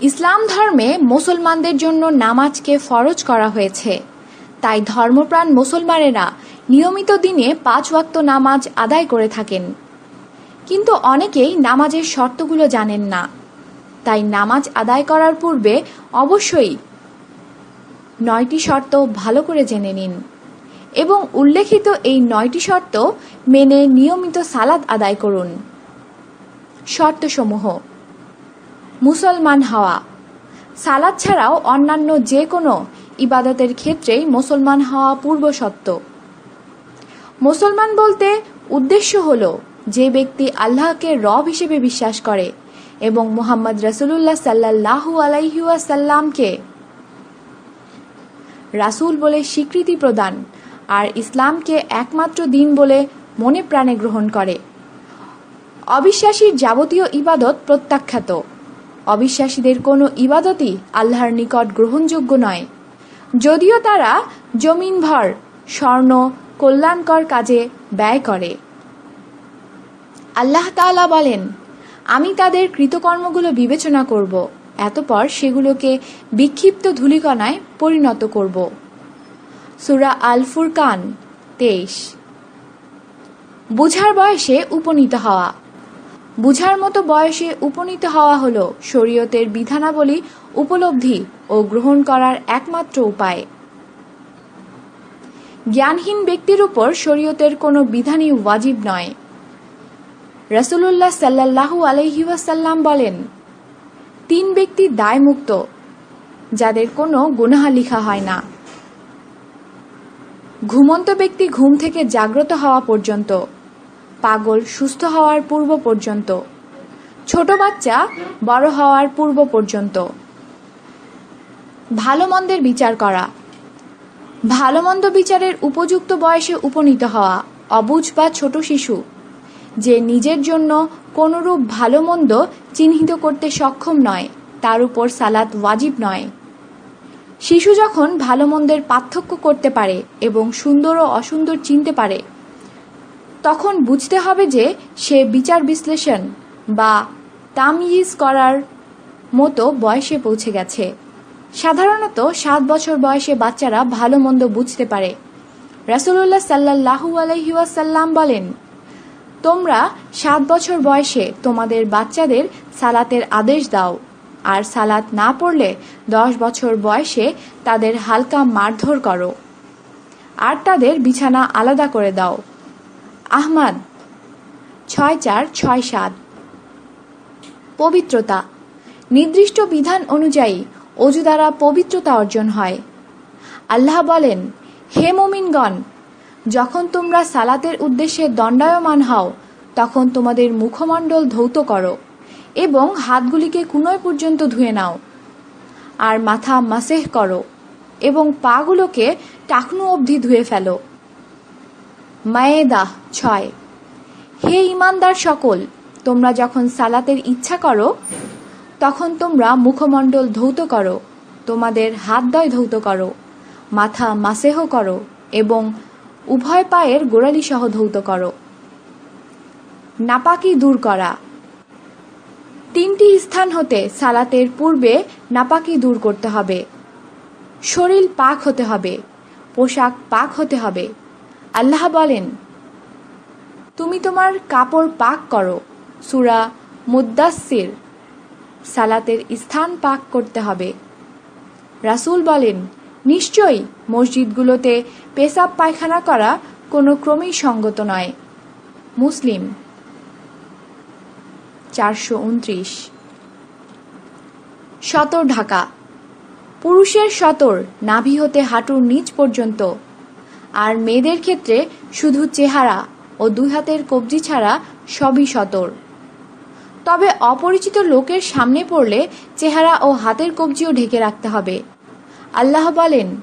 ইসলাম ধর্মে মুসলমানদের জন্য নামাজকে ফরজ করা হয়েছে। তাই ধর্মপ্রাণ মুসলমানেরা নিয়মিত দিনে পাঁচ ওয়াক্ত নামাজ আদায় করে থাকেন। কিন্তু অনেকেই নামাজের শর্তগুলো জানেন না। তাই নামাজ আদায় করার পূর্বে অবশ্যই নয়টি শর্ত ভালো করে জেনে নিন এবং উল্লেখিত এই নয়টি শর্ত মেনে নিয়মিত সালাদ আদায় করুন। শর্তসমূহ মুসলমান হওয়া। সালাদ ছাড়াও অন্যান্য যে কোনো ইবাদতের ক্ষেত্রেই মুসলমান হওয়া পূর্বশর্ত মুসলমান বলতে উদ্দেশ্য হল যে ব্যক্তি আল্লাহকে রব হিসেবে বিশ্বাস করে এবং মোহাম্মদ রসুল্লাহ সাল্লাহু আলাইহুয়াসাল্লামকে রাসূল বলে স্বীকৃতি প্রদান আর ইসলামকে একমাত্র দিন বলে মনে প্রাণে গ্রহণ করে। অবিশ্বাসীর যাবতীয় ইবাদত প্রত্যাখ্যাত। অবিশ্বাসীদের কোনো ইবাদতই আল্লাহর নিকট গ্রহণযোগ্য নয়। যদিও তারা জমিনভর, স্বর্ণ, কল্যাণকর কাজে ব্যয় করে। আল্লাহ তাআলা বলেন, আমি তাদের কৃতকর্মগুলো বিবেচনা করব, এতপর সেগুলোকে বিক্ষিপ্ত ধূলিকণায় পরিণত করব। সুরা আল ফুরকান তেইশ। বুঝার বয়সে উপনীত হওয়া। বুঝার মতো বয়সে উপনীত হওয়া হল শরীয়তের বিধানাবলী উপলব্ধি ও গ্রহণ করার একমাত্র উপায়। জ্ঞানহীন ব্যক্তির উপর শরীয়তের কোনো বিধানই ওয়াজিব নয়। রসুল্লাহ সাল্লাহু আলহিউসাল্লাম বলেন, তিন ব্যক্তি দায়মুক্ত, যাদের কোনো গুনাহা লিখা হয় না। ঘুমন্ত ব্যক্তি ঘুম থেকে জাগ্রত হওয়া পর্যন্ত পাগল সুস্থ হওয়ার পূর্ব পর্যন্ত। ছোট বাচ্চা বড় হওয়ার পূর্ব পর্যন্ত। ভালো মন্দের বিচার করা। ভালো মন্দ বিচারের উপযুক্ত বয়সে উপনীত হওয়া অবুঝ বা ছোট শিশু, যে নিজের জন্য কোনরূপ ভালো মন্দ চিহ্নিত করতে সক্ষম নয়, তার উপর সালাত ওয়াজিব নয়। শিশু যখন ভালো মন্দের পার্থক্য করতে পারে এবং সুন্দর ও অসুন্দর চিনতে পারে তখন বুঝতে হবে যে সে বিচার বিশ্লেষণ বা তামইজ করার মতো বয়সে পৌঁছে গেছে। সাধারণত সাত বছর বয়সে বাচ্চারা ভালো মন্দ বুঝতে পারে। রাসুল্লাহ সাল্লাহু আলহিউসাল্লাম বলেন, তোমরা সাত বছর বয়সে তোমাদের বাচ্চাদের সালাতের আদেশ দাও, আর সালাত না পড়লে দশ বছর বয়সে তাদের হালকা মারধর করো, আর তাদের বিছানা আলাদা করে দাও। আহমাদ। ছয় চার ছয় সাত। পবিত্রতা। নির্দিষ্ট বিধান অনুযায়ী অজু দ্বারা পবিত্রতা অর্জন হয়। আল্লাহ বলেন, হে মোমিনগণ, যখন তোমরা সালাতের উদ্দেশ্যে দণ্ডায়মান হও, তখন তোমাদের মুখমণ্ডল ধৌত করো এবং হাতগুলিকে কুনোয় পর্যন্ত ধুয়ে নাও। আর মাথা মাসেহ করো এবং পাগুলোকে টাকনু অবধি ধুয়ে ফেলো। মায়েদাহ ছয়। হে ইমানদার সকল, তোমরা যখন সালাতের ইচ্ছা করো, তখন তোমরা মুখমণ্ডল ধৌত করো, তোমাদের হাত দয় ধৌত করো, মাথা মাসেহ করো এবং উভয় পায়ের গোড়ালি সহ ধৌত করো। নাপাকি দূর করা। তিনটি স্থান হতে সালাতের পূর্বে নাপাকি দূর করতে হবে। শরীর পাক হতে হবে, পোশাক পাক হতে হবে। আল্লাহ বলেন, তুমি তোমার কাপড় পাক করো। সুরা মুদাসির সালাতের স্থান পাক করতে হবে। রাসুল বলেন, নিশ্চয়ই মসজিদগুলোতে পেশাব পায়খানা করা কোনো ক্রমেই সঙ্গত নয়। মুসলিম, চারশো উনত্রিশ। সতর ঢাকা, পুরুষের সতর নাভি হতে হাঁটুর নিচ পর্যন্ত আর মেয়েদের ক্ষেত্রে শুধু চেহারা ও দুই হাতের কবজি ছাড়া সবই সতর। তবে অপরিচিত লোকের সামনে পড়লে চেহারা ও হাতের কবজিও ঢেকে রাখতে হবে। আল্লাহ বলেন,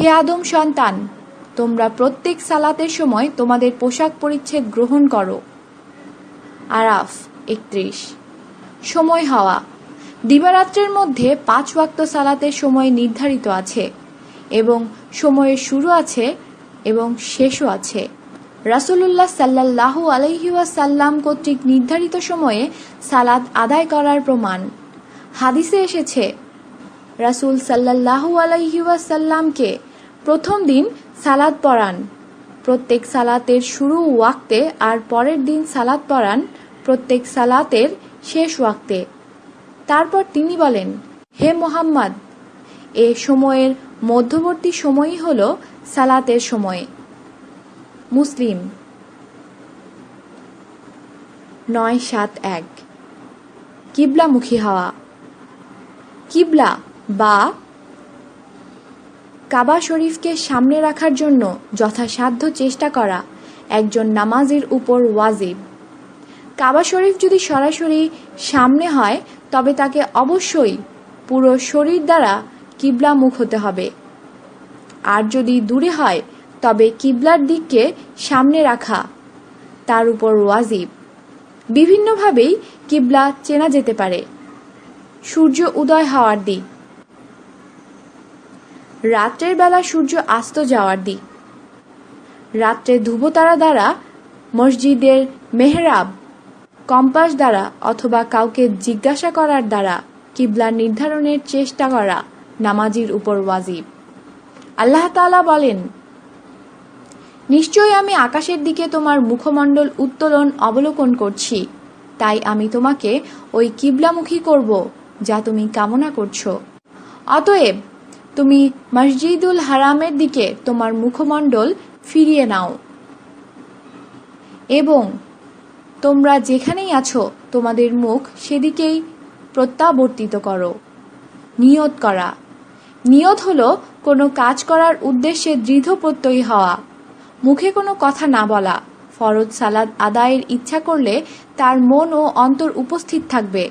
হে আদম সন্তান, তোমরা প্রত্যেক সালাতের সময় তোমাদের পোশাক পরিচ্ছেদ গ্রহণ করো। আরাফ একত্রিশ। সময় হওয়া। দিবারাত্রের মধ্যে পাঁচ ওয়াক্ত সালাতের সময় নির্ধারিত আছে এবং সময়ের শুরু আছে এবং শেষও আছে। রাসুল্লাহ সাল্লাহু আলহিউসাল্লাম কর্তৃক নির্ধারিত সময়ে সালাদ আদায় করার প্রমাণ। হাদিসে এসেছে, রাসূল সাল্লাল্লাহু আলাইহি ওয়াসাল্লামকে প্রথম দিন সালাদ পড়ান। প্রত্যেক সালাতের শুরু ওয়াক্তে আর পরের দিন সালাত পড়ান প্রত্যেক সালাতের শেষ ওয়াক্তে। তারপর তিনি বলেন, হে মোহাম্মদ এ সময়ের মধ্যবর্তী সময়ই হল সালাতের সময়। মুসলিম। নয় সাত এক। কিবলামুখী হওয়া। কিবলা বা কাবা শরীফকে সামনে রাখার জন্য যথাসাধ্য চেষ্টা করা একজন নামাজের উপর ওয়াজিব। কাবা শরীফ যদি সরাসরি সামনে হয়, তবে তাকে অবশ্যই পুরো শরীর দ্বারা কিবলা মুখ হতে হবে। আর যদি দূরে হয়, তবে কিবলার দিককে সামনে রাখা তার উপর ওয়াজিব। বিভিন্নভাবেই কিবলা চেনা যেতে পারে। সূর্য উদয় হওয়ার দিক। রাত্রের বেলা সূর্য আস্ত যাওয়ার দিক। রাত্রে ধ্রুবতারা দ্বারা মসজিদের মেহরাব, কম্পাস দ্বারা অথবা কাউকে জিজ্ঞাসা করার দ্বারা কিবলা নির্ধারণের চেষ্টা করা নামাজির উপর ওয়াজিব। আল্লাহ তাআলা বলেন, নিশ্চয়ই আমি আকাশের দিকে তোমার মুখমণ্ডল উত্তোলন অবলোকন করছি। তাই আমি তোমাকে ওই কিবলামুখী করব, যা তুমি কামনা করছ। অতএব, তুমি মসজিদুল হারামের দিকে তোমার মুখমণ্ডল ফিরিয়ে নাও। এবং তোমরা যেখানেই আছো, তোমাদের মুখ সেদিকেই প্রত্যাবর্তিত করো। নিয়ত করা। নিয়ত হলো কোনো কাজ করার উদ্দেশ্যে দৃঢ় প্রত্যয়ী হওয়া। মুখে কোনো কথা না বলা। ফরজ সালাদ আদায়ের ইচ্ছা করলে তার মন ও অন্তর উপস্থিত থাকবে।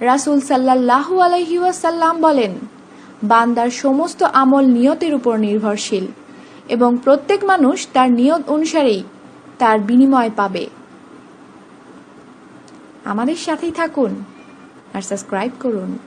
রাসুল সাল্লাহু আলহিউসাল্লাম বলেন, বান্দার সমস্ত আমল নিয়তের উপর নির্ভরশীল এবং প্রত্যেক মানুষ তার নিয়ত অনুসারেই তার বিনিময় পাবে। আমাদের সাথেই থাকুন আর সাবস্ক্রাইব করুন।